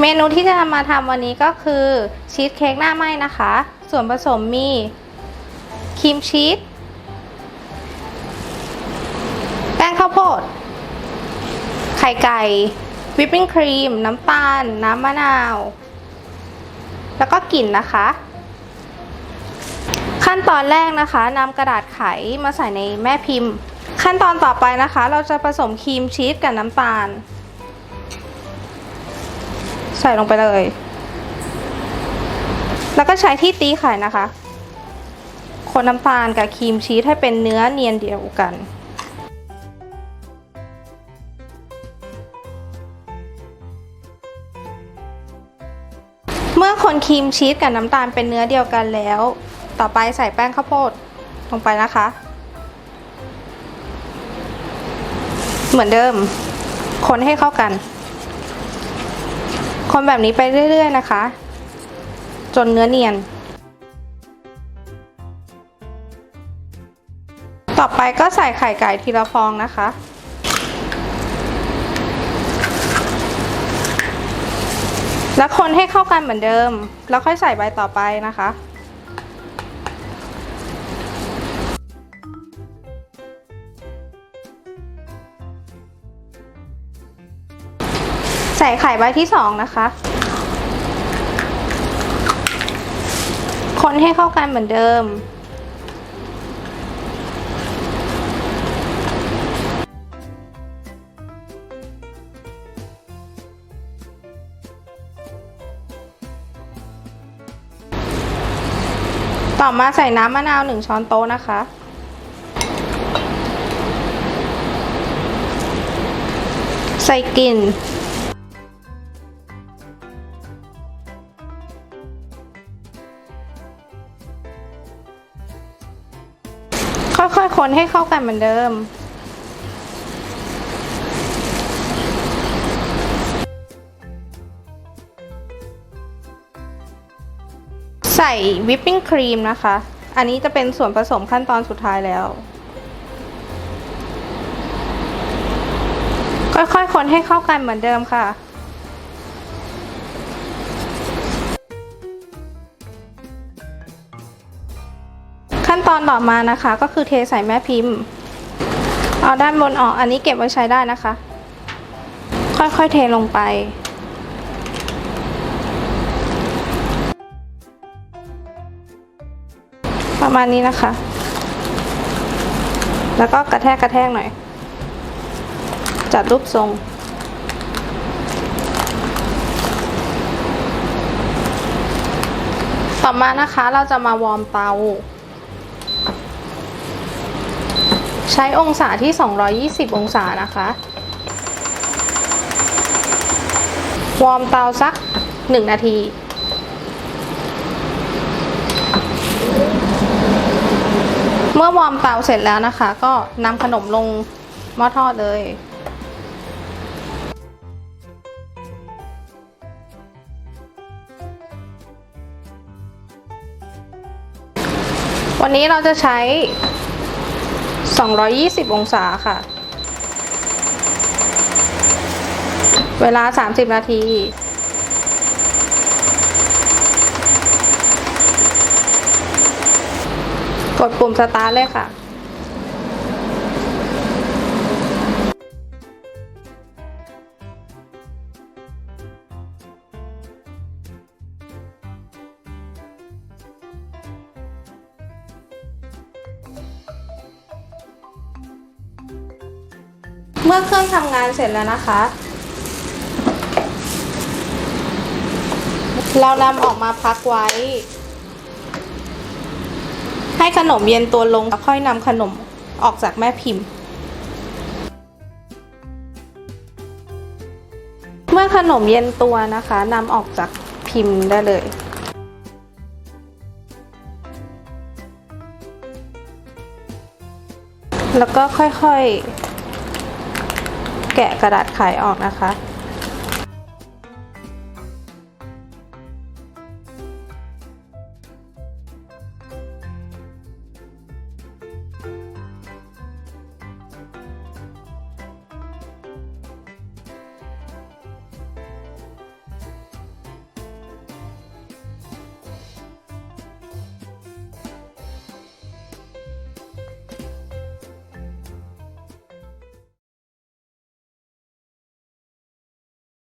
เมนูที่จะมาทำวันนี้ก็คือชีสเค้กหน้าไหม้นะคะ ส่วนผสมมีครีมชีสแป้งข้าวโพด ไข่ไก่ วิปปิ้งครีม น้ำตาล น้ำมะนาว แล้วก็กลิ่นนะคะ ขั้นตอนแรกนะคะนำกระดาษไขมาใส่ในแม่พิมพ์ ขั้นตอนต่อไปนะคะ เราจะผสมครีมชีสกับน้ำตาล ใส่ลงไปเลย แล้วก็ใช้ที่ตีไข่นะคะ คนน้ำตาลกับครีมชีสให้เป็นเนื้อเนียนเดียวกันเมื่อคนครีมชีสกับน้ำตาลเป็นเนื้อเดียวกันแล้ว ต่อไปใส่แป้งข้าวโพดลงไปนะคะ เหมือนเดิม คนให้เข้ากัน คนแบบนี้ไปเรื่อย ๆ นะคะ จนเนื้อเนียน ต่อไปก็ใส่ไข่ไก่ทีละฟองนะคะแล้วคนให้เข้ากันเหมือนเดิม แล้วค่อยใส่ใบต่อไปนะคะ ส่ไข่ใบที่สองนะคะ คนให้เข้ากันเหมือนเดิม ต่อมาใส่น้ำมะนาวหนึ่งช้อนโต๊ะนะคะใส่กลิ่น คนให้เข้ากันเหมือนเดิม ใส่วิปปิ้งครีมนะคะ อันนี้จะเป็นส่วนผสมขั้นตอนสุดท้ายแล้ว ค่อยๆ คนให้เข้ากันเหมือนเดิมค่ะ ตอนต่อมานะคะ ก็คือเทใส่แม่พิมพ์เอาด้านบนออกอันนี้เก็บไว้ใช้ได้นะคะ ค่อยๆเทลงไป ประมาณนี้นะคะ แล้วก็กระแทกกระแทกหน่อย จัดรูปทรงต่อมานะคะเราจะมาวอร์มเตา ใช้องศาที่ 220 องศานะคะ วอร์มเตาสัก 1 นาทีเมื่อวอร์มเตาเสร็จแล้วนะคะ ก็นำขนมลงหม้อทอดเลย วันนี้เราจะใช้ 220 องศาค่ะ เวลา 30 นาที กดปุ่มสตาร์ทเลยค่ะ เมื่อเครื่องทำงานเสร็จแล้วนะคะ เรานำออกมาพักไว้ ให้ขนมเย็นตัวลงแล้วค่อยนำขนมออกจากแม่พิมพ์ เมื่อขนมเย็นตัวนะคะนำออกจากพิมพ์ได้เลยแล้วก็ค่อยๆ แกะกระดาษไขออกนะคะ